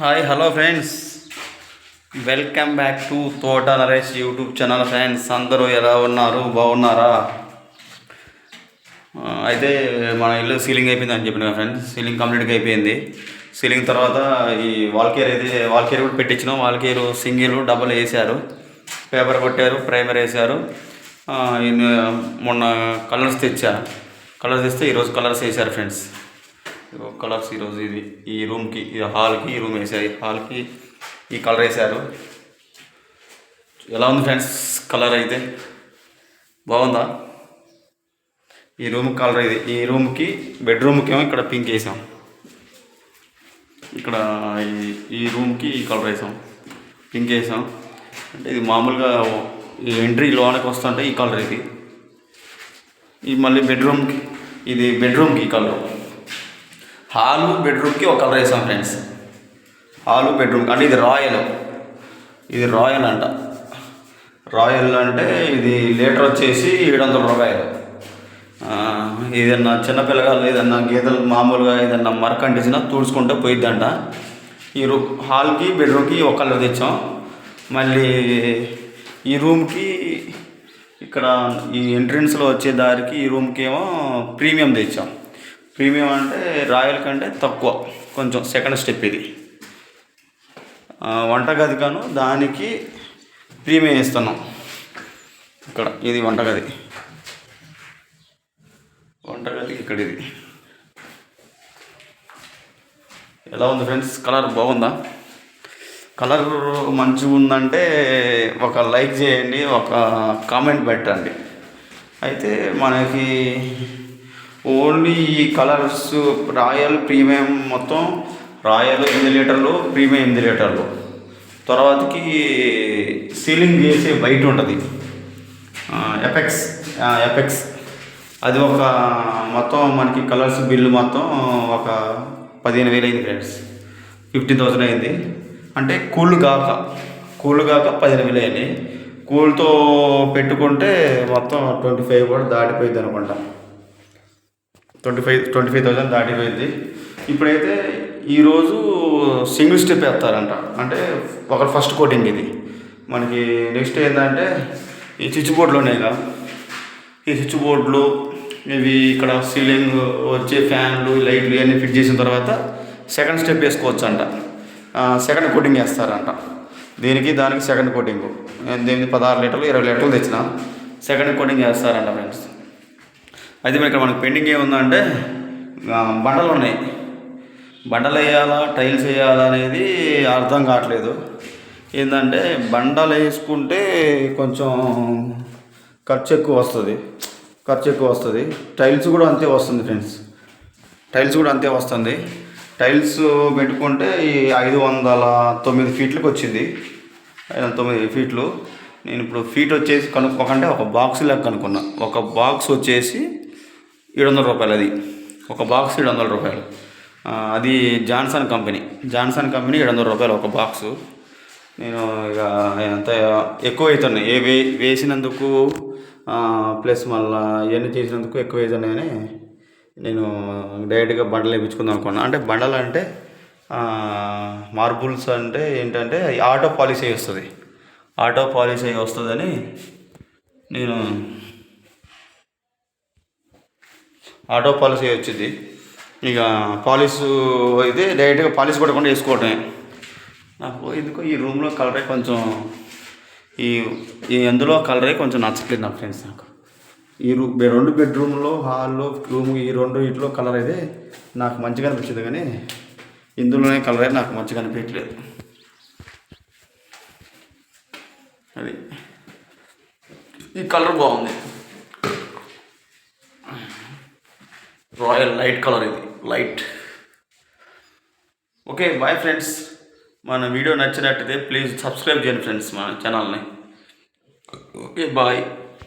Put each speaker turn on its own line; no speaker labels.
Hi hello friends welcome back to Thota Naresh YouTube channel friends అందరూ ఎలా ఉన్నారు? బాగున్నారా? అయితే మన ఇల్లు సీలింగ్ అయిపోయింది అని చెప్పిన ఫ్రెండ్స్ సీలింగ్ కంప్లీట్గా అయిపోయింది. సీలింగ్ తర్వాత ఈ వాల్కేర్ అయితే వాల్కేర్ కూడా పెట్టించినాం. వాల్కేరు సింగిల్ డబల్ వేసారు. పేపర్ కొట్టారు ప్రైమర్ వేసారు. మొన్న కలర్స్ తెచ్చా. కలర్స్ తెస్తే ఈరోజు కలర్స్ వేసారు ఫ్రెండ్స్ కలర్స్ ఈరోజు ఇది. ఈ రూమ్కి ఇది హాల్కి ఈ రూమ్ వేసారు హాల్కి ఈ కలర్ వేసారు ఎలా ఉంది ఫ్రెండ్స్ కలర్ అయితే? బాగుందా? ఈ రూమ్ కలర్ ఇది. ఈ రూమ్కి బెడ్రూమ్కి ఏమో ఇక్కడ పింక్ వేసాం. ఇక్కడ ఈ ఈ రూమ్కి ఈ కలర్ వేసాం. పింక్ వేసాం. అంటే ఇది మామూలుగా ఈ ఎంట్రీ లోనికి వస్తుంటే ఈ కలర్ ఇది. ఈ మళ్ళీ బెడ్రూమ్కి ఇది బెడ్రూమ్కి ఈ కలర్ హాలు బెడ్రూమ్కి ఒక కలర్ వేసాం ఫ్రెండ్స్. హాలు బెడ్రూమ్ అంటే ఇది రాయల్. ఇది రాయల్ అంట. రాయల్ అంటే ఇది లీటర్ వచ్చేసి ఏడు వందల రూపాయలు ఏదన్నా చిన్నపిల్లగాళ్ళు ఏదన్నా గీతలు మామూలుగా ఏదన్నా మరక అంటించినా తుడుచుకుంటే పోయిద్దంట. ఈ రూ హాల్కి బెడ్రూమ్కి ఒక కలర్ తెచ్చాం. మళ్ళీ ఈ రూమ్కి ఇక్కడ ఈ ఎంట్రన్స్లో వచ్చే దారికి ఈ రూమ్కి ఏమో ప్రీమియం తెచ్చాం. ప్రీమియం అంటే రాయల్ కంటే తక్కువ కొంచెం సెకండ్ స్టెప్ ఇది. వంటగది కాను దానికి ప్రీమియం ఇస్తున్నాం ఇక్కడ ఇది వంటగది. వంటగది ఇక్కడ ఇది. ఎలా ఉంది ఫ్రెండ్స్? కలర్ బాగుందా? కలర్ మంచిగా ఉందంటే ఒక లైక్ చేయండి ఒక కామెంట్ పెట్టండి. అయితే మనకి ఓన్లీ ఈ కలర్స్ రాయల్ ప్రీమియం మొత్తం రాయల్ ఎనిమిది లీటర్లు ప్రీమియం ఎనిమిది లీటర్లు తర్వాతకి సీలింగ్ చేసే బయట ఉంటుంది. ఎపెక్స్ ఎపెక్స్ అది ఒక మొత్తం మనకి కలర్స్ బిల్లు మొత్తం ఒక పదిహేను వేలు అయింది ఫ్రెండ్స్ ఫిఫ్టీన్ థౌసండ్ అయింది. అంటే కూల్ కాక కూల్ కాక పదిహేను వేలు అయింది. కూల్తో పెట్టుకుంటే మొత్తం ట్వంటీ ఫైవ్ కూడా దాటిపోయింది అనుకుంటా. Twenty five twenty five thousand దాటిపోయింది. ఇప్పుడైతే ఈరోజు సింగిల్ స్టెప్ వేస్తారంట. అంటే ఒక ఫస్ట్ కోటింగ్ ఇది. మనకి నెక్స్ట్ ఏంటంటే ఈ స్విచ్ బోర్డులోనేగా ఈ స్విచ్ బోర్డులు ఇవి ఇక్కడ సీలింగ్ వచ్చే ఫ్యాన్లు లైట్లు ఇవన్నీ ఫిట్ చేసిన తర్వాత సెకండ్ స్టెప్ వేసుకోవచ్చు అంట సెకండ్ కోటింగ్ వేస్తారంట. దీనికి దానికి సెకండ్ కోటింగ్ దీనికి పదహారు లీటర్లు ఇరవై లీటర్లు తెచ్చిన. సెకండ్ కోటింగ్ వేస్తారంట ఫ్రెండ్స్ అయితే ఇక్కడ మనకు పెండింగ్ ఏముందంటే బండలు ఉన్నాయి. బండలు వేయాలా టైల్స్ వేయాలా అనేది అర్థం కావట్లేదు. ఏంటంటే బండలు వేసుకుంటే కొంచెం ఖర్చు ఎక్కువ వస్తుంది. ఖర్చు ఎక్కువ వస్తుంది. టైల్స్ కూడా అంతే వస్తుంది ఫ్రెండ్స్. టైల్స్ కూడా అంతే వస్తుంది. టైల్స్ పెట్టుకుంటే ఈ ఐదు వందల తొమ్మిది ఫీట్లకు వచ్చింది. ఐదు వందల తొమ్మిది ఫీట్లు. నేను ఇప్పుడు ఫీట్ వచ్చేసి కనుక్కోకంటే ఒక బాక్స్ లెక్క కనుక్కున్నా ఒక బాక్స్ వచ్చేసి ఏడు వందల రూపాయలు అది. ఒక బాక్స్ ఏడు వందల రూపాయలు అది జాన్సన్ కంపెనీ. జాన్సన్ కంపెనీ ఏడు వందల రూపాయలు ఒక బాక్సు నేను ఇక ఎంత ఎక్కువ అవుతున్నాయి ఏ వే వేసినందుకు ప్లస్ మళ్ళీ ఇవన్నీ చేసినందుకు ఎక్కువ అవుతున్నాయని నేను డైరెక్ట్గా బండలు వేయించుకుందాం అనుకున్నాను అంటే బండలు అంటే మార్బుల్స్ అంటే ఏంటంటే ఆటో పాలసీ వస్తుంది. ఆటో పాలసీ వస్తుందని నేను ఆటో అయ్యి వచ్చింది. ఇక పాలిష్ అయితే డైరెక్ట్గా పాలిష్ కొట్టకుండా వేసుకోవటమే. నాకు ఎందుకో ఈ రూమ్లో కలరే కొంచెం ఈ ఈ అందులో కలరే కొంచెం నచ్చట్లేదు నా ఫ్రెండ్స్ నాకు. ఈ రూ రెండు బెడ్రూమ్లో హాల్లో రూమ్ ఈ రెండు ఇంట్లో కలర్ అయితే నాకు మంచిగా అనిపించింది కానీ ఇందులోనే కలర్ అయితే నాకు మంచిగా అనిపించలేదు అది. ఈ కలర్ బాగుంది. రాయల్ లైట్ కలర్ ఇది. లైట్. Okay bye friends. మన వీడియో నచ్చినట్టయితే ప్లీజ్ సబ్స్క్రైబ్ చేయండి ఫ్రెండ్స్ మన ఛానల్ని. Okay bye.